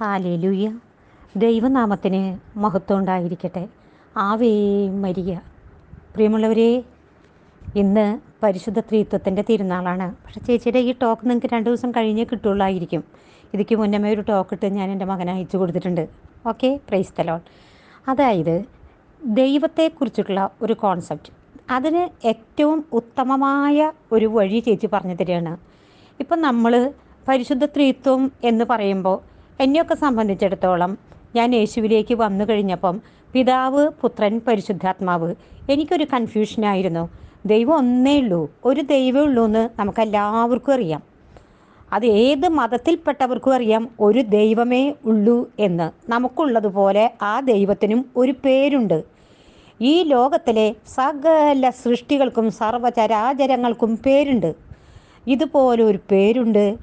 Hallelujah. ദൈവനാമത്തിന് മഹത്വം ഉണ്ടായിരിക്കട്ടെ. ആവേ മരിയ. പ്രിയമുള്ളവരെ ഇന്ന് പരിശുദ്ധ ത്രീത്വത്തിന്റെ തിരുനാളാണ്. പക്ഷേ ചേച്ചിയുടെ ഈ ടോക്ക് നിങ്ങൾക്ക് രണ്ട് ദിവസം കഴിഞ്ഞേ കിട്ടുള്ളായിരിക്കും ഇതിക്ക് മുന്നമേ ഒരു ടോക്ക് ഇട്ട് ഞാൻ എന്റെ മകനെ അയച്ചു കൊടുത്തിട്ടുണ്ട്. ഓക്കെ പ്രൈസ് തലോൺ അതായത് ദൈവത്തെക്കുറിച്ചിട്ടുള്ള ഒരു കോൺസെപ്റ്റ് അതിന് ഏറ്റവും ഉത്തമമായ ഒരു വഴി ചേച്ചി പറഞ്ഞു തരികയാണ്. ഇപ്പം നമ്മൾ പരിശുദ്ധ ത്രിത്വം എന്ന് പറയുമ്പോൾ എന്നെയൊക്കെ സംബന്ധിച്ചിടത്തോളം ഞാൻ യേശുവിലേക്ക് വന്നു കഴിഞ്ഞപ്പം പിതാവ് പുത്രൻ പരിശുദ്ധാത്മാവ് എനിക്കൊരു കൺഫ്യൂഷനായിരുന്നു ദൈവം ഒന്നേ ഉള്ളൂ. ഒരു ദൈവമേ ഉള്ളൂ എന്ന് നമുക്കെല്ലാവർക്കും അറിയാം. അത് ഏത് മതത്തിൽപ്പെട്ടവർക്കും അറിയാം. ഒരു ദൈവമേ ഉള്ളൂ എന്ന് നമുക്കുള്ളതുപോലെ ആ ദൈവത്തിനും ഒരു പേരുണ്ട്. ഈ ലോകത്തിലെ സകല സൃഷ്ടികൾക്കും സർവചരാചരങ്ങൾക്കും പേരുണ്ട്. ഇതുപോലെ ഒരു പേരുണ്ട്.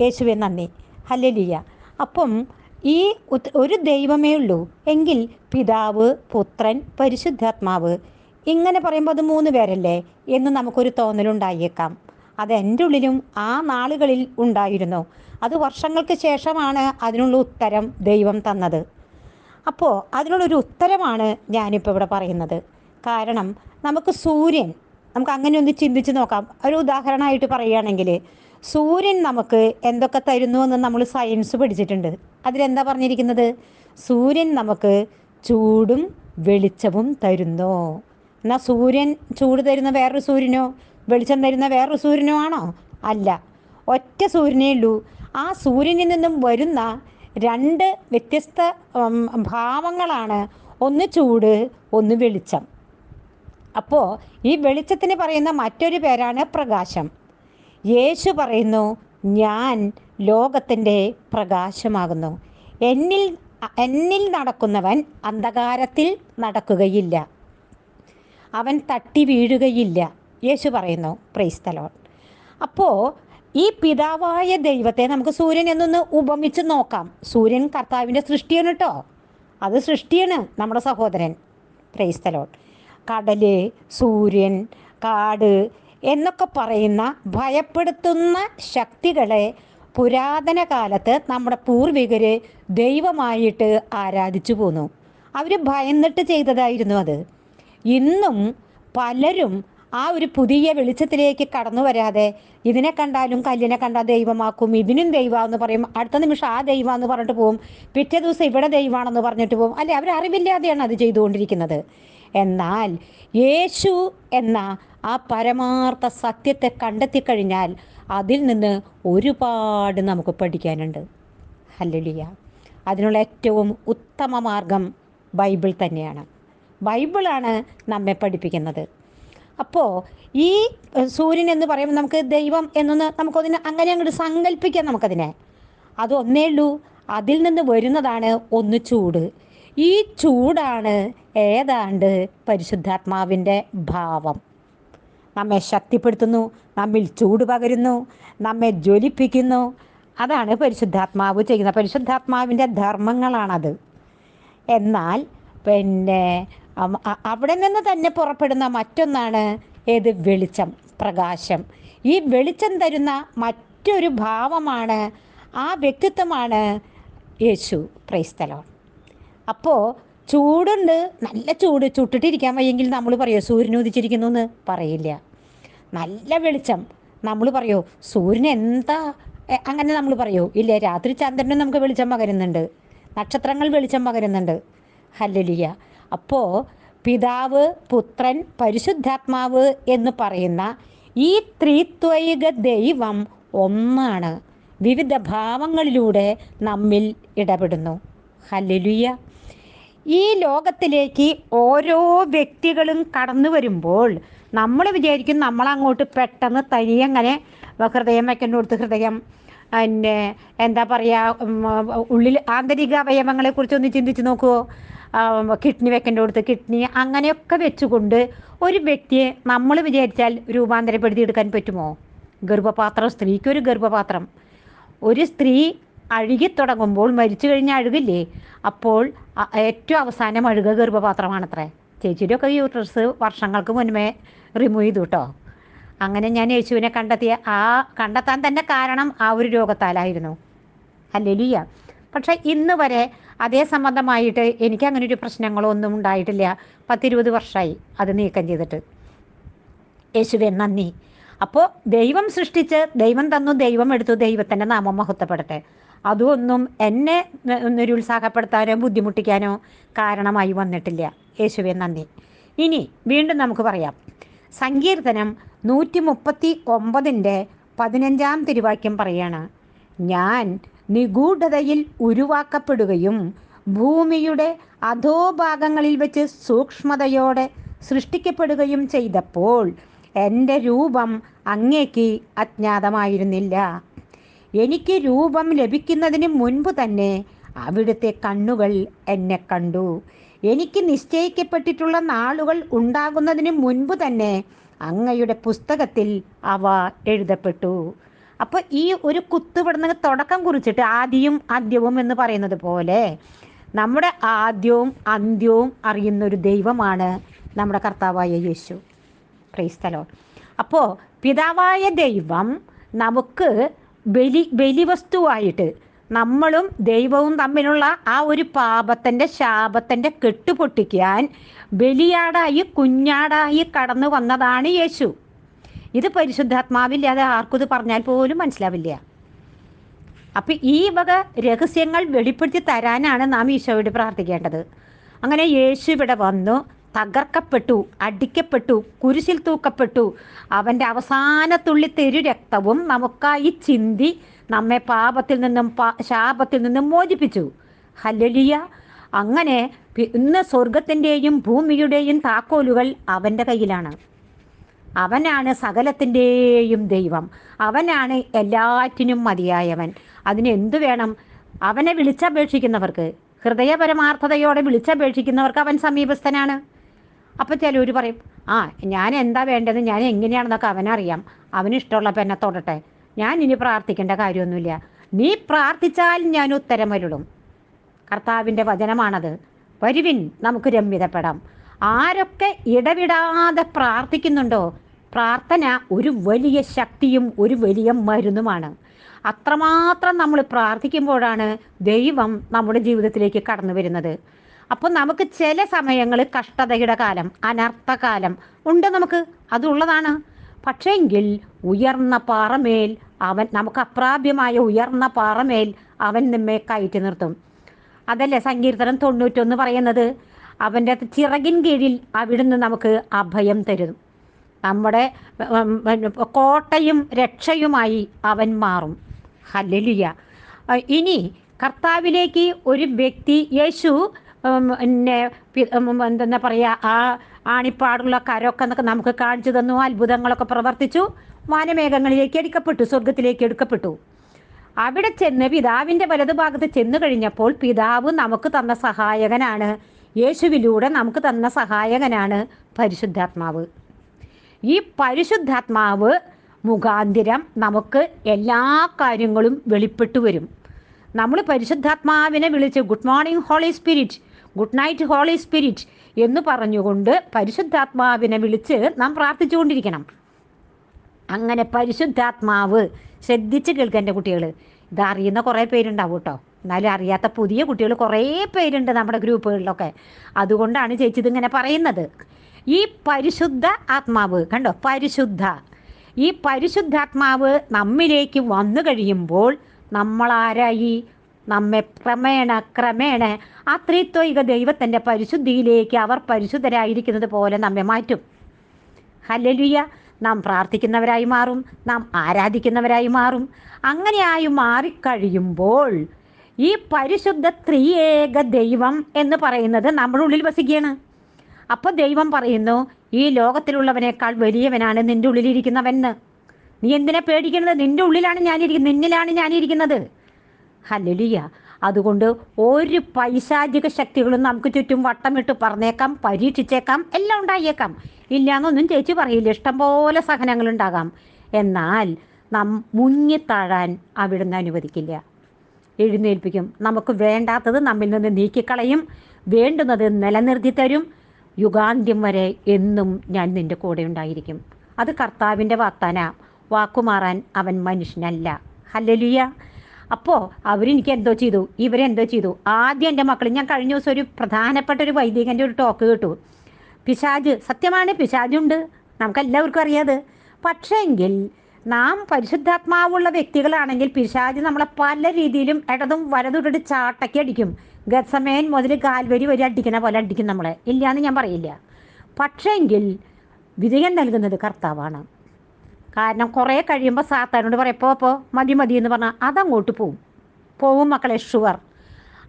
യേശുവെ നന്ദി. ഹല്ലലിയ. അപ്പം ഈ ഒരു ദൈവമേ ഉള്ളൂ. എങ്കിൽ പിതാവ് പുത്രൻ പരിശുദ്ധാത്മാവ് ഇങ്ങനെ പറയുമ്പോൾ അത് മൂന്ന് പേരല്ലേ എന്ന് നമുക്കൊരു തോന്നലുണ്ടായേക്കാം. അത് എന്റെ ഉള്ളിലും ആ നാളുകളിൽ ഉണ്ടായിരുന്നു. അത് വർഷങ്ങൾക്ക് ശേഷമാണ് അതിനുള്ള ഉത്തരം ദൈവം തന്നത്. അപ്പോൾ അതിനുള്ളൊരു ഉത്തരമാണ് ഞാനിപ്പോൾ ഇവിടെ പറയുന്നത്. കാരണം നമുക്ക് സൂര്യൻ നമുക്ക് അങ്ങനെ ഒന്ന് ചിന്തിച്ച് നോക്കാം. ഒരു ഉദാഹരണമായിട്ട് പറയുകയാണെങ്കിൽ സൂര്യൻ നമുക്ക് എന്തൊക്കെ തരുന്നു എന്ന് നമ്മൾ സയൻസ് പഠിച്ചിട്ടുണ്ട്. അതിലെന്താ പറഞ്ഞിരിക്കുന്നത്? സൂര്യൻ നമുക്ക് ചൂടും വെളിച്ചവും തരുന്നു. എന്നാൽ സൂര്യൻ ചൂട് തരുന്ന വേറൊരു സൂര്യനോ വെളിച്ചം തരുന്ന വേറൊരു സൂര്യനോ ആണോ? അല്ല. ഒറ്റ സൂര്യനേ ഉള്ളൂ. ആ സൂര്യനിൽ നിന്നും വരുന്ന രണ്ട് വ്യത്യസ്ത ഭാവങ്ങളാണ്. ഒന്ന് ചൂട് ഒന്ന് വെളിച്ചം. അപ്പോൾ ഈ വെളിച്ചത്തിന് പറയുന്ന മറ്റൊരു പേരാണ് പ്രകാശം. യേശു പറയുന്നു ഞാൻ ലോകത്തിന്റെ പ്രകാശമാകുന്നു. എന്നിൽ എന്നിൽ നടക്കുന്നവൻ അന്ധകാരത്തിൽ നടക്കുകയില്ല. അവൻ തട്ടി വീഴുകയില്ല. യേശു പറയുന്നു പ്രൈസ്തലോൺ അപ്പോൾ ഈ പിതാവായ ദൈവത്തെ നമുക്ക് സൂര്യൻ എന്നൊന്ന് ഉപമിച്ച് നോക്കാം. സൂര്യൻ കർത്താവിന്റെ സൃഷ്ടിയാണ് കേട്ടോ അത് സൃഷ്ടിയാണ് നമ്മുടെ സഹോദരൻ. പ്രൈസ്തലോൺ കടൽ സൂര്യൻ കാട് എന്നൊക്കെ പറയുന്ന ഭയപ്പെടുത്തുന്ന ശക്തികളെ പുരാതന കാലത്ത് നമ്മുടെ പൂർവികർ ദൈവമായിട്ട് ആരാധിച്ചു പോന്നു. അവർ ഭയന്നിട്ട് ചെയ്തതായിരുന്നു അത്. ഇന്നും പലരും ആ ഒരു പുതിയ വെളിച്ചത്തിലേക്ക് കടന്നു വരാതെ ഇതിനെ കണ്ടാലും കല്ലിനെ കണ്ടാൽ ദൈവമാക്കും ഇതിനും ദൈവമെന്ന് പറയും. അടുത്ത നിമിഷം ആ ദൈവമെന്ന് പറഞ്ഞിട്ട് പോവും. പിറ്റേ ദിവസം ഇവിടെ ദൈവമാണെന്ന് പറഞ്ഞിട്ട് പോവും. അല്ലെ? അവർ അത് ചെയ്തുകൊണ്ടിരിക്കുന്നത്. എന്നാൽ യേശു എന്ന ആ പരമാർത്ഥ സത്യത്തെ കണ്ടെത്തിക്കഴിഞ്ഞാൽ അതിൽ നിന്ന് ഒരുപാട് നമുക്ക് പഠിക്കാനുണ്ട്. ഹല്ലേലൂയ. അതിനുള്ള ഏറ്റവും ഉത്തമ മാർഗം ബൈബിൾ തന്നെയാണ്. ബൈബിളാണ് നമ്മെ പഠിപ്പിക്കുന്നത്. അപ്പോൾ ഈ സൂര്യൻ എന്ന് പറയുമ്പോൾ നമുക്ക് ദൈവം എന്നൊന്ന് നമുക്കതിന് അങ്ങനെ അങ്ങോട്ട് സങ്കല്പിക്കാം നമുക്കതിനെ. അത് ഒന്നേ ഉള്ളൂ. അതിൽ നിന്ന് വരുന്നതാണ് ഒന്ന് ചൂട്. ഈ ചൂടാണ് ഏതാണ്ട് പരിശുദ്ധാത്മാവിന്റെ ഭാവം. നമ്മെ ശക്തിപ്പെടുത്തുന്നു നമ്മിൽ ചൂട് പകരുന്നു നമ്മെ ജ്വലിപ്പിക്കുന്നു. അതാണ് പരിശുദ്ധാത്മാവ് ചെയ്യുന്നത്. പരിശുദ്ധാത്മാവിന്റെ ധർമ്മങ്ങളാണത്. എന്നാൽ പിന്നെ അവിടെ നിന്ന് തന്നെ പുറപ്പെടുന്ന മറ്റൊന്നാണ് ഏത്? വെളിച്ചം പ്രകാശം. ഈ വെളിച്ചം തരുന്ന മറ്റൊരു ഭാവമാണ് ആ വ്യക്തിത്വമാണ് യേശു ക്രൈസ്തലോൺ അപ്പോൾ ചൂടുണ്ട് നല്ല ചൂട് ചുട്ടിട്ടിരിക്കാൻ വയ്യെങ്കിൽ നമ്മൾ പറയോ സൂര്യൻ ഉദിച്ചിരിക്കുന്നു എന്ന്? പറയില്ല. നല്ല വെളിച്ചം. നമ്മൾ പറയോ സൂര്യൻ എന്താ? അങ്ങനെ നമ്മൾ പറയോ ഇല്ല രാത്രി ചന്ദ്രനും നമുക്ക് വെളിച്ചം പകരുന്നുണ്ട്. നക്ഷത്രങ്ങൾ വെളിച്ചം പകരുന്നുണ്ട്. ഹല്ലലിയ. അപ്പോൾ പിതാവ് പുത്രൻ പരിശുദ്ധാത്മാവ് എന്ന് പറയുന്ന ഈ ത്രിത്വൈക ദൈവം ഒന്നാണ്. വിവിധ ഭാവങ്ങളിലൂടെ നമ്മിൽ ഇടപെടുന്നു. ഹല്ലലുയ. ഈ ലോകത്തിലേക്ക് ഓരോ വ്യക്തികളും കടന്നു വരുമ്പോൾ നമ്മൾ വിചാരിക്കും നമ്മളങ്ങോട്ട് പെട്ടെന്ന് തനിയങ്ങനെ ഹൃദയം വയ്ക്കേണ്ട കൊടുത്ത് ഹൃദയം പിന്നെ എന്താ പറയുക ഉള്ളിൽ ആന്തരിക അവയവങ്ങളെ കുറിച്ചൊന്ന് ചിന്തിച്ച് നോക്കുമോ കിഡ്നി വെക്കേണ്ട കൊടുത്ത് കിഡ്നി അങ്ങനെയൊക്കെ വെച്ചുകൊണ്ട് ഒരു വ്യക്തിയെ നമ്മൾ വിചാരിച്ചാൽ രൂപാന്തരപ്പെടുത്തി എടുക്കാൻ പറ്റുമോ? ഗർഭപാത്രം സ്ത്രീക്കൊരു ഗർഭപാത്രം. ഒരു സ്ത്രീ അഴുകി തുടങ്ങുമ്പോൾ മരിച്ചു കഴിഞ്ഞാൽ അഴുകില്ലേ? അപ്പോൾ ഏറ്റവും അവസാനം അഴുക ഗർഭപാത്രമാണത്രേ. ചേച്ചിയുടെയൊക്കെ യൂട്രസ് വർഷങ്ങൾക്ക് മുൻപേ റിമൂവ് ചെയ്തു കേട്ടോ അങ്ങനെ ഞാൻ യേശുവിനെ കണ്ടെത്തിയ ആ കണ്ടെത്താൻ തന്നെ കാരണം ആ ഒരു രോഗത്താലായിരുന്നു. ഹല്ലേലൂയ. പക്ഷേ ഇന്ന് വരെ അതേ സംബന്ധമായിട്ട് എനിക്ക് അങ്ങനെ ഒരു പ്രശ്നങ്ങളോ ഒന്നും ഉണ്ടായിട്ടില്ല. പത്തിരുപത് വർഷമായി അത് നീക്കം ചെയ്തിട്ട്. യേശുവെ നന്ദി. അപ്പോൾ ദൈവം സൃഷ്ടിച്ച് ദൈവം തന്നു ദൈവം എടുത്തു ദൈവത്തിന്റെ നാമം മഹത്വപ്പെടട്ടെ. അതൊന്നും എന്നെ നിരുത്സാഹപ്പെടുത്താനോ ബുദ്ധിമുട്ടിക്കാനോ കാരണമായി വന്നിട്ടില്ല. യേശുവെ നന്ദി. ഇനി വീണ്ടും നമുക്ക് പറയാം. സങ്കീർത്തനം നൂറ്റി മുപ്പത്തി ഒമ്പതിന്റെ പതിനഞ്ചാം തിരുവാക്യം പറയാണ്. ഞാൻ നിഗൂഢതയിൽ ഉരുവാക്കപ്പെടുകയും ഭൂമിയുടെ അധോഭാഗങ്ങളിൽ വെച്ച് സൂക്ഷ്മതയോടെ സൃഷ്ടിക്കപ്പെടുകയും ചെയ്തപ്പോൾ എന്റെ രൂപം അങ്ങേക്ക് അജ്ഞാതമായിരുന്നില്ല. എനിക്ക് രൂപം ലഭിക്കുന്നതിന് മുൻപ് തന്നെ അവിടുത്തെ കണ്ണുകൾ എന്നെ കണ്ടു. എനിക്ക് നിശ്ചയിക്കപ്പെട്ടിട്ടുള്ള നാളുകൾ ഉണ്ടാകുന്നതിന് മുൻപ് തന്നെ അങ്ങയുടെ പുസ്തകത്തിൽ അവ എഴുതപ്പെട്ടു. അപ്പോൾ ഈ ഒരു കുത്തുപെടുന്ന തുടക്കം കുറിച്ചിട്ട് ആദ്യവും അന്ത്യവും എന്ന് പറയുന്നത് പോലെ നമ്മുടെ ആദ്യവും അന്ത്യവും അറിയുന്ന ഒരു ദൈവമാണ് നമ്മുടെ കർത്താവായ യേശു. ക്രൈസ്തലോ അപ്പോൾ പിതാവായ ദൈവം നമുക്ക് ബലി ബലിവസ്തുവായിട്ട് നമ്മളും ദൈവവും തമ്മിലുള്ള ആ ഒരു പാപത്തിന്റെ ശാപത്തിന്റെ കെട്ടുപൊട്ടിക്കാൻ ബലിയാടായി കുഞ്ഞാടായി കടന്നു വന്നതാണ് യേശു. ഇത് പരിശുദ്ധാത്മാവില്ലാതെ ആർക്കും പറഞ്ഞാൽ പോലും മനസ്സിലാവില്ല. അപ്പം ഈ വക രഹസ്യങ്ങൾ വെളിപ്പെടുത്തി തരാനാണ് നാം ഈശോയോട് പ്രാർത്ഥിക്കേണ്ടത്. അങ്ങനെ യേശു ഇവിടെ വന്നു തകർക്കപ്പെട്ടു അടിക്കപ്പെട്ടു കുരിശിൽ തൂക്കപ്പെട്ടു. അവന്റെ അവസാനത്തുള്ളി തെരു രക്തവും നമുക്കായി ചിന്തി നമ്മെ പാപത്തിൽ നിന്നും ശാപത്തിൽ നിന്നും മോചിപ്പിച്ചു. ഹല്ലലിയ. അങ്ങനെ ഇന്ന് സ്വർഗത്തിന്റെയും ഭൂമിയുടെയും താക്കോലുകൾ അവന്റെ കയ്യിലാണ്. അവനാണ് സകലത്തിന്റെയും ദൈവം. അവനാണ് എല്ലാറ്റിനും മതിയായവൻ. അതിന് എന്തു വേണം? അവനെ വിളിച്ചപേക്ഷിക്കുന്നവർക്ക് ഹൃദയപരമാർത്ഥതയോടെ വിളിച്ചപേക്ഷിക്കുന്നവർക്ക് അവൻ സമീപസ്ഥനാണ്. അപ്പോൾ ചിലർ പറയും ആ ഞാൻ എന്താ വേണ്ടത്? ഞാൻ എങ്ങനെയാണെന്നൊക്കെ അവനറിയാം. അവനിഷ്ടമുള്ളപ്പോൾ എന്നെ തൊടട്ടെ. ഞാൻ ഇനി പ്രാർത്ഥിക്കേണ്ട കാര്യമൊന്നുമില്ല. നീ പ്രാർത്ഥിച്ചാൽ ഞാൻ ഉത്തരമരുളും കർത്താവിന്റെ വചനമാണത്. വരുവിൻ നമുക്ക് രമ്യതപ്പെടാം. ആരൊക്കെ ഇടവിടാതെ പ്രാർത്ഥിക്കുന്നുണ്ടോ പ്രാർത്ഥന ഒരു വലിയ ശക്തിയും ഒരു വലിയ മരുന്നുമാണ്. അത്രമാത്രം നമ്മൾ പ്രാർത്ഥിക്കുമ്പോഴാണ് ദൈവം നമ്മുടെ ജീവിതത്തിലേക്ക് കടന്നു വരുന്നത്. അപ്പോൾ നമുക്ക് ചില സമയങ്ങൾ കഷ്ടതയുടെ കാലം അനർത്ഥകാലം ഉണ്ട് നമുക്ക്. അതുള്ളതാണ്. പക്ഷേങ്കിൽ ഉയർന്ന പാറമേൽ അവൻ നമുക്ക് അപ്രാപ്യമായ ഉയർന്ന പാറമേൽ അവൻ നമ്മെ കയറ്റി നിർത്തും. അതല്ലേ സങ്കീർത്തനം തൊണ്ണൂറ്റൊന്ന് പറയുന്നത്? അവന്റെ ചിറകിൻ കീഴിൽ അവിടുന്ന് നമുക്ക് അഭയം തരും. നമ്മുടെ കോട്ടയും രക്ഷയുമായി അവൻ മാറും. ഹല്ലേലൂയ. ഇനി കർത്താവിലേക്ക് ഒരു വ്യക്തി യേശു പിന്നെ എന്തെന്നാ പറയുക ആ ആണിപ്പാടുള്ള കരമൊക്കെ എന്നൊക്കെ നമുക്ക് കാണിച്ചു തന്നു അത്ഭുതങ്ങളൊക്കെ പ്രവർത്തിച്ചു വാനമേഘങ്ങളിലേക്ക് എടുക്കപ്പെട്ടു സ്വർഗത്തിലേക്ക് എടുക്കപ്പെട്ടു. അവിടെ ചെന്ന് പിതാവിന്റെ വലതുഭാഗത്ത് ചെന്നു കഴിഞ്ഞപ്പോൾ പിതാവ് നമുക്ക് തന്ന സഹായകനാണ്. യേശുവിലൂടെ നമുക്ക് തന്ന സഹായകനാണ് പരിശുദ്ധാത്മാവ്. ഈ പരിശുദ്ധാത്മാവ് മുഖാന്തിരം നമുക്ക് എല്ലാ കാര്യങ്ങളും വെളിപ്പെട്ടു വരും. നമ്മൾ പരിശുദ്ധാത്മാവിനെ വിളിച്ച് good morning holy spirit good night holy spirit എന്ന് പറഞ്ഞുകൊണ്ട് പരിശുദ്ധാത്മാവിനെ വിളിച്ച് നാം പ്രാർത്ഥിച്ചുകൊണ്ടിരിക്കണം. അങ്ങനെ പരിശുദ്ധാത്മാവ് ശ്രദ്ധിച്ച് കേൾക്കുക എന്റെ കുട്ടികൾ ഇതറിയുന്ന കുറേ പേരുണ്ടാവും കേട്ടോ. എന്നാലും അറിയാത്ത പുതിയ കുട്ടികൾ കുറേ പേരുണ്ട് നമ്മുടെ ഗ്രൂപ്പുകളിലൊക്കെ. അതുകൊണ്ടാണ് ചേച്ചി ഇതിങ്ങനെ പറയുന്നത്. ഈ പരിശുദ്ധ ആത്മാവ് കണ്ടോ? പരിശുദ്ധ. ഈ പരിശുദ്ധാത്മാവ് നമ്മിലേക്ക് വന്നു കഴിയുമ്പോൾ നമ്മളാരായി? നമ്മെ ക്രമേണ ക്രമേണ ആ ത്രിത്വൈക ദൈവത്തിന്റെ പരിശുദ്ധിയിലേക്ക് അവർ പരിശുദ്ധരായിരിക്കുന്നത് പോലെ നമ്മെ മാറ്റും. ഹല്ലേലൂയ. നാം പ്രാർത്ഥിക്കുന്നവരായി മാറും. നാം ആരാധിക്കുന്നവരായി മാറും. അങ്ങനെയായി മാറിക്കഴിയുമ്പോൾ ഈ പരിശുദ്ധ ത്രിയേക ദൈവം എന്ന് പറയുന്നത് നമ്മുടെ ഉള്ളിൽ വസിക്കുകയാണ്. അപ്പോൾ ദൈവം പറയുന്നു ഈ ലോകത്തിലുള്ളവനേക്കാൾ വലിയവനാണ് നിന്റെ ഉള്ളിലിരിക്കുന്നവൻ. നീ എന്തിനെ പേടിക്കുന്നത്? നിന്റെ ഉള്ളിലാണ് ഞാനിരിക്കുന്നത് നിന്നിലാണ് ഞാനിരിക്കുന്നത്. ഹല്ലേലൂയ. അതുകൊണ്ട് ഒരു പൈശാചിക ശക്തികളും നമുക്ക് ചുറ്റും വട്ടമിട്ട് പറഞ്ഞേക്കാം പരീക്ഷിച്ചേക്കാം എല്ലാം ഉണ്ടായേക്കാം. ഇല്ലയെന്നൊന്നും ചേച്ചി പറയില്ല. ഇഷ്ടംപോലെ സഹനങ്ങളുണ്ടാകാം. എന്നാൽ നാം മുങ്ങിത്താഴാൻ അവിടുന്ന് അനുവദിക്കില്ല. എഴുന്നേൽപ്പിക്കും. നമുക്ക് വേണ്ടാത്തത് നമ്മിൽ നിന്ന് നീക്കിക്കളയും. വേണ്ടുന്നത് നിലനിർത്തി തരും. യുഗാന്ത്യം വരെ എന്നും ഞാൻ നിന്റെ കൂടെ ഉണ്ടായിരിക്കും. അത് കർത്താവിന്റെ വാഗ്ദാന. വാക്കുമാറാൻ അവൻ മനുഷ്യനല്ല. ഹല്ലലുയ. അപ്പോൾ അവരെനിക്ക് എന്തോ ചെയ്തു? ഇവരെന്തോ ചെയ്തു? ആദ്യം എന്റെ മക്കൾ ഞാൻ കഴിഞ്ഞ ദിവസം ഒരു പ്രധാനപ്പെട്ട ഒരു വൈദികന്റെ ഒരു ടോക്ക് കേട്ടു. പിശാജ് സത്യമാണ് പിശാജുണ്ട്. നമുക്കെല്ലാവർക്കും അറിയാത്. പക്ഷേങ്കിൽ നാം പരിശുദ്ധാത്മാവുള്ള വ്യക്തികളാണെങ്കിൽ പിശാജ് നമ്മളെ പല രീതിയിലും ഇടതും വലതും ഇട്ടിട്ട് ചാട്ടയ്ക്ക് അടിക്കും. ഗസമേൻ മുതൽ കാൽവരി വരെ അടിക്കുന്ന പോലെ അടിക്കും നമ്മളെ. ഇല്ലയെന്ന് ഞാൻ പറയില്ല. പക്ഷേങ്കിൽ വിജയം നൽകുന്നത് കർത്താവാണ്. കാരണം കുറേ കഴിയുമ്പോൾ സാത്താനോട് പറയും പോ പോ മതി മതി എന്ന് പറഞ്ഞാൽ അതങ്ങോട്ട് പോവും. പോവും മക്കളെ ഷുവർ.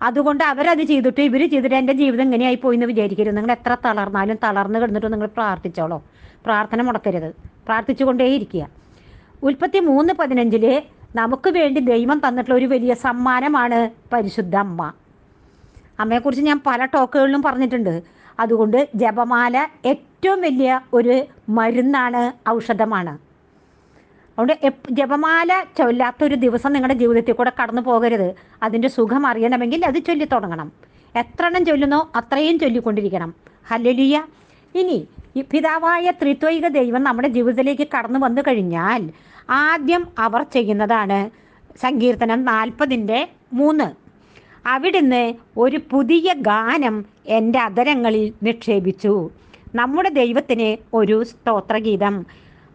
അതുകൊണ്ട് അവരത് ചെയ്തിട്ട് ഇവർ ചെയ്തിട്ട് എന്റെ ജീവിതം ഇങ്ങനെയായി പോയി എന്ന് വിചാരിക്കരുത്. നിങ്ങൾ എത്ര തളർന്നാലും തളർന്ന് കിടന്നിട്ട് നിങ്ങൾ പ്രാർത്ഥിച്ചോളോ. പ്രാർത്ഥന മുടക്കരുത്. പ്രാർത്ഥിച്ചുകൊണ്ടേയിരിക്കുക. ഉൽപ്പത്തി മൂന്ന് പതിനഞ്ചിൽ നമുക്ക് വേണ്ടി ദൈവം തന്നിട്ടുള്ള ഒരു വലിയ സമ്മാനമാണ് പരിശുദ്ധ അമ്മ. അമ്മയെക്കുറിച്ച് ഞാൻ പല ടോക്കുകളിലും പറഞ്ഞിട്ടുണ്ട്. അതുകൊണ്ട് ജപമാല ഏറ്റവും വലിയ ഒരു മരുന്നാണ് ഔഷധമാണ്. അതുകൊണ്ട് ജപമാല ചൊല്ലാത്തൊരു ദിവസം നിങ്ങളുടെ ജീവിതത്തിൽ കൂടെ കടന്നു പോകരുത്. അതിന്റെ സുഖം അറിയണമെങ്കിൽ അത് ചൊല്ലി തുടങ്ങണം. എത്ര എണ്ണം ചൊല്ലുന്നോ അത്രയും ചൊല്ലിക്കൊണ്ടിരിക്കണം. ഹല്ലലിയ. ഇനി പിതാവായ ത്രിത്വൈക ദൈവം നമ്മുടെ ജീവിതത്തിലേക്ക് കടന്നു വന്നു കഴിഞ്ഞാൽ ആദ്യം അവർ ചെയ്യുന്നതാണ് സങ്കീർത്തനം നാൽപ്പതിന്റെ മൂന്ന്. അവിടുന്ന് ഒരു പുതിയ ഗാനം എന്റെ അതരങ്ങളിൽ നിക്ഷേപിച്ചു. നമ്മുടെ ദൈവത്തിന് ഒരു സ്തോത്രഗീതം.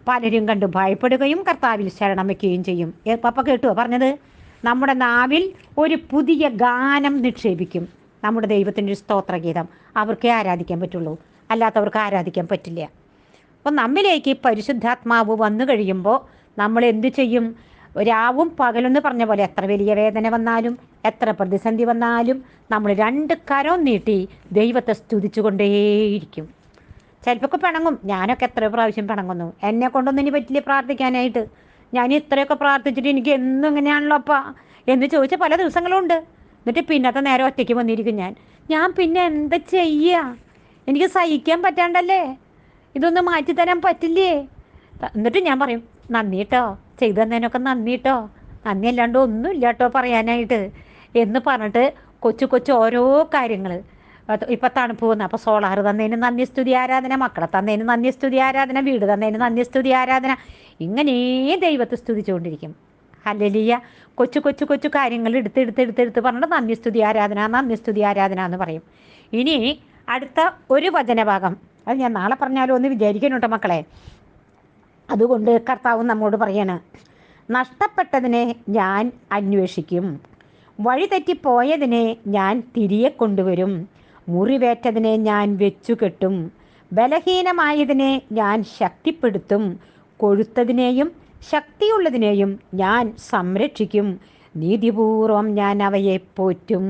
പലരും കണ്ടു ഭയപ്പെടുകയും കർത്താവിൽ ശരണം വയ്ക്കുകയും ചെയ്യും. പപ്പ കേട്ടുവോ പറഞ്ഞത്? നമ്മുടെ നാവിൽ ഒരു പുതിയ ഗാനം നിക്ഷേപിക്കും. നമ്മുടെ ദൈവത്തിന്റെ ഒരു സ്തോത്രഗീതം. അവർക്കേ ആരാധിക്കാൻ പറ്റുള്ളൂ. അല്ലാത്തവർക്ക് ആരാധിക്കാൻ പറ്റില്ല. അപ്പോൾ നമ്മിലേക്ക് പരിശുദ്ധാത്മാവ് വന്നു കഴിയുമ്പോൾ നമ്മൾ എന്തു ചെയ്യും? രാവും പകലെന്ന് പറഞ്ഞ പോലെ എത്ര വലിയ വേദന വന്നാലും എത്ര പ്രതിസന്ധി വന്നാലും നമ്മൾ രണ്ട് കരം നീട്ടി ദൈവത്തെ സ്തുതിച്ചുകൊണ്ടേയിരിക്കും. ചിലപ്പോൾ പിണങ്ങും. ഞാനൊക്കെ എത്ര പ്രാവശ്യം പിണങ്ങുന്നു. എന്നെ കൊണ്ടൊന്നും ഇനി പറ്റില്ല പ്രാർത്ഥിക്കാനായിട്ട്. ഞാൻ ഇത്രയൊക്കെ പ്രാർത്ഥിച്ചിട്ട് എനിക്ക് എന്നും ഇങ്ങനെയാണല്ലോ അപ്പ എന്ന് ചോദിച്ച പല ദിവസങ്ങളുണ്ട്. എന്നിട്ട് പിന്നത്തെ നേരം ഒറ്റയ്ക്ക് വന്നിരിക്കും ഞാൻ. ഞാൻ പിന്നെ എന്താ ചെയ്യുക എനിക്ക് സഹിക്കാൻ പറ്റാണ്ടല്ലേ? ഇതൊന്നും മാറ്റി തരാൻ പറ്റില്ലേ? എന്നിട്ട് ഞാൻ പറയും നന്ദി കേട്ടോ ചെയ്തു തന്നതിനൊക്കെ നന്ദി കേട്ടോ നന്ദി അല്ലാണ്ട് ഒന്നുമില്ല കേട്ടോ പറയാനായിട്ട്. എന്ന് പറഞ്ഞിട്ട് കൊച്ചു കൊച്ചു ഓരോ കാര്യങ്ങൾ ഇപ്പം തണുപ്പ് വന്നു. അപ്പോൾ സോളാർ തന്നതിന് നന്ദി സ്തുതി ആരാധന. മക്കളെ തന്നതിന് നന്ദി സ്തുതി ആരാധന. വീട് തന്നതിന് നന്ദി സ്തുതി ആരാധന. ഇങ്ങനെ ദൈവത്തെ സ്തുതിച്ചുകൊണ്ടിരിക്കും. ഹല്ലലിയ. കൊച്ചു കൊച്ചു കൊച്ചു കാര്യങ്ങൾ എടുത്ത് എടുത്ത് എടുത്ത് എടുത്ത് പറഞ്ഞിട്ട് നന്ദി സ്തുതി ആരാധന നന്ദി സ്തുതി ആരാധന എന്ന് പറയും. ഇനി അടുത്ത ഒരു വചനഭാഗം. അത് ഞാൻ നാളെ പറഞ്ഞാലും ഒന്ന് വിചാരിക്കണം മക്കളെ. അതുകൊണ്ട് കർത്താവ് നമ്മോട് പറയാണ് നഷ്ടപ്പെട്ടതിനെ ഞാൻ അന്വേഷിക്കും. വഴിതെറ്റിപ്പോയതിനെ ഞാൻ തിരികെ കൊണ്ടുവരും. മുറിവേറ്റതിനെ ഞാൻ വെച്ചു കെട്ടും ബലഹീനമായതിനെ ഞാൻ ശക്തിപ്പെടുത്തും. കൊഴുത്തതിനെയും ശക്തിയുള്ളതിനെയും ഞാൻ സംരക്ഷിക്കും. നീതിപൂർവം ഞാൻ അവയെ പോറ്റും.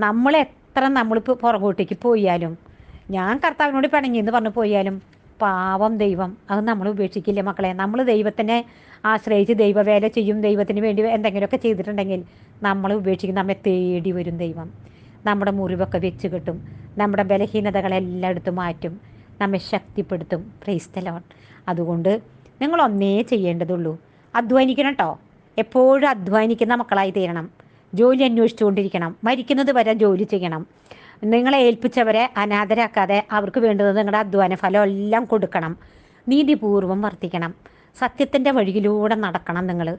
നമ്മളെത്ര നമ്മളിപ്പോൾ പുറകോട്ടേക്ക് പോയാലും ഞാൻ കർത്താവിനോട് പിണങ്ങി എന്ന് പറഞ്ഞു പോയാലും പാവം ദൈവം. അത് നമ്മൾ ഉപേക്ഷിക്കില്ല മക്കളെ. നമ്മൾ ദൈവത്തിനെ ആശ്രയിച്ച് ദൈവവേല ചെയ്യും ദൈവത്തിന് വേണ്ടി എന്തെങ്കിലുമൊക്കെ ചെയ്തിട്ടുണ്ടെങ്കിൽ നമ്മൾ ഉപേക്ഷിക്കും. നമ്മെ തേടി വരും ദൈവം. നമ്മുടെ മുറിവൊക്കെ വെച്ച് കിട്ടും. നമ്മുടെ ബലഹീനതകളെല്ലാം എടുത്ത് മാറ്റും. നമ്മെ ശക്തിപ്പെടുത്തും. പ്രൈസ്തലോൺ അതുകൊണ്ട് നിങ്ങൾ ഒന്നേ ചെയ്യേണ്ടതുള്ളൂ. അധ്വാനിക്കണം കേട്ടോ. എപ്പോഴും അധ്വാനിക്കുന്ന മക്കളായി തീരണം. ജോലി അന്വേഷിച്ചുകൊണ്ടിരിക്കണം. മരിക്കുന്നത് വരെ ജോലി ചെയ്യണം. നിങ്ങളെ ഏൽപ്പിച്ചവരെ അനാഥരാക്കാതെ അവർക്ക് വേണ്ടത് നിങ്ങളുടെ അധ്വാന ഫലം എല്ലാം കൊടുക്കണം. നീതിപൂർവം വർത്തിക്കണം. സത്യത്തിന്റെ വഴിയിലൂടെ നടക്കണം നിങ്ങൾ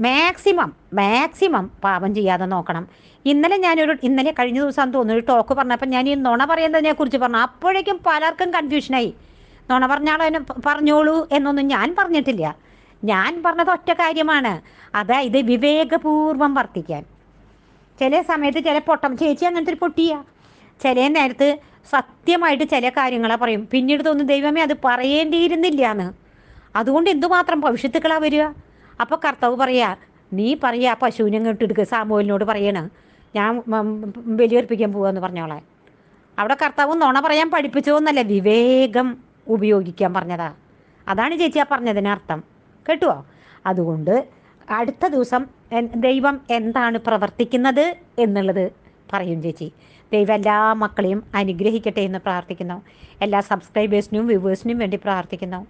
മാക്സിമം മാക്സിമം പാപം ചെയ്യാതെ നോക്കണം. ഇന്നലെ ഞാനൊരു ഇന്നലെ കഴിഞ്ഞ ദിവസം തോന്നുന്നു ഒരു ടോക്ക് പറഞ്ഞപ്പോൾ ഞാൻ ഈ നുണ പറയുന്നതിനെ കുറിച്ച് പറഞ്ഞു. അപ്പോഴേക്കും പലർക്കും കൺഫ്യൂഷനായി നുണ പറഞ്ഞാളോ പറഞ്ഞോളൂ എന്നൊന്നും ഞാൻ പറഞ്ഞിട്ടില്ല. ഞാൻ പറഞ്ഞത് ഒറ്റ കാര്യമാണ്. അതായത് വിവേകപൂർവം വർത്തിക്കാൻ. ചില സമയത്ത് ചില പൊട്ടം. ചേച്ചി അങ്ങനത്തെ ഒരു പൊട്ടിയ. ചില നേരത്ത് സത്യമായിട്ട് ചില കാര്യങ്ങളെ പറയും. പിന്നീട് തോന്നും ദൈവമേ അത് പറയേണ്ടിയിരുന്നില്ല എന്ന് അതുകൊണ്ട് എന്തുമാത്രം ഭവിഷ്യത്തുക്കളാ വരിക? അപ്പോൾ കർത്താവ് പറയാ നീ പറയാ പശുവിനെ ഇങ്ങോട്ട് എടുക്കുക സാമൂലിനോട് പറയണ. ഞാൻ ബലിയർപ്പിക്കാൻ പോവാന്ന് പറഞ്ഞോളെ അവിടെ കർത്താവ് നുണ പറയാൻ പഠിപ്പിച്ചോന്നല്ല വിവേകം ഉപയോഗിക്കാൻ പറഞ്ഞതാ. അതാണ് ചേച്ചി ആ പറഞ്ഞതിനർത്ഥം. കേട്ടുവോ? അതുകൊണ്ട് അടുത്ത ദിവസം ദൈവം എന്താണ് പ്രവർത്തിക്കുന്നത് എന്നുള്ളത് പറയും ചേച്ചി. ദൈവം എല്ലാ മക്കളെയും അനുഗ്രഹിക്കട്ടെ എന്ന് പ്രാർത്ഥിക്കുന്നു. എല്ലാ സബ്സ്ക്രൈബേഴ്സിനും വ്യൂവേഴ്സിനും വേണ്ടി പ്രാർത്ഥിക്കുന്നു.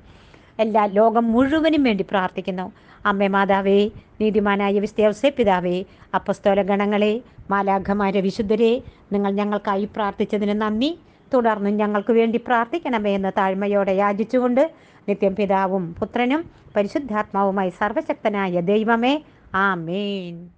എല്ലാ ലോകം മുഴുവനും വേണ്ടി പ്രാർത്ഥിക്കുന്നു. അമ്മേ മാതാവേ നീതിമാനായ വിസ്തേവസേ പിതാവേ അപ്പസ്തോല ഗണങ്ങളെ മാലാഖമാരെ വിശുദ്ധരെ നിങ്ങൾ ഞങ്ങൾക്കായി പ്രാർത്ഥിച്ചതിന് നന്ദി. തുടർന്നും ഞങ്ങൾക്ക് വേണ്ടി പ്രാർത്ഥിക്കണമേ എന്ന് താഴ്മയോടെ യാചിച്ചുകൊണ്ട് നിത്യം പിതാവും പുത്രനും പരിശുദ്ധാത്മാവുമായി സർവശക്തനായ ദൈവമേ. ആമേൻ.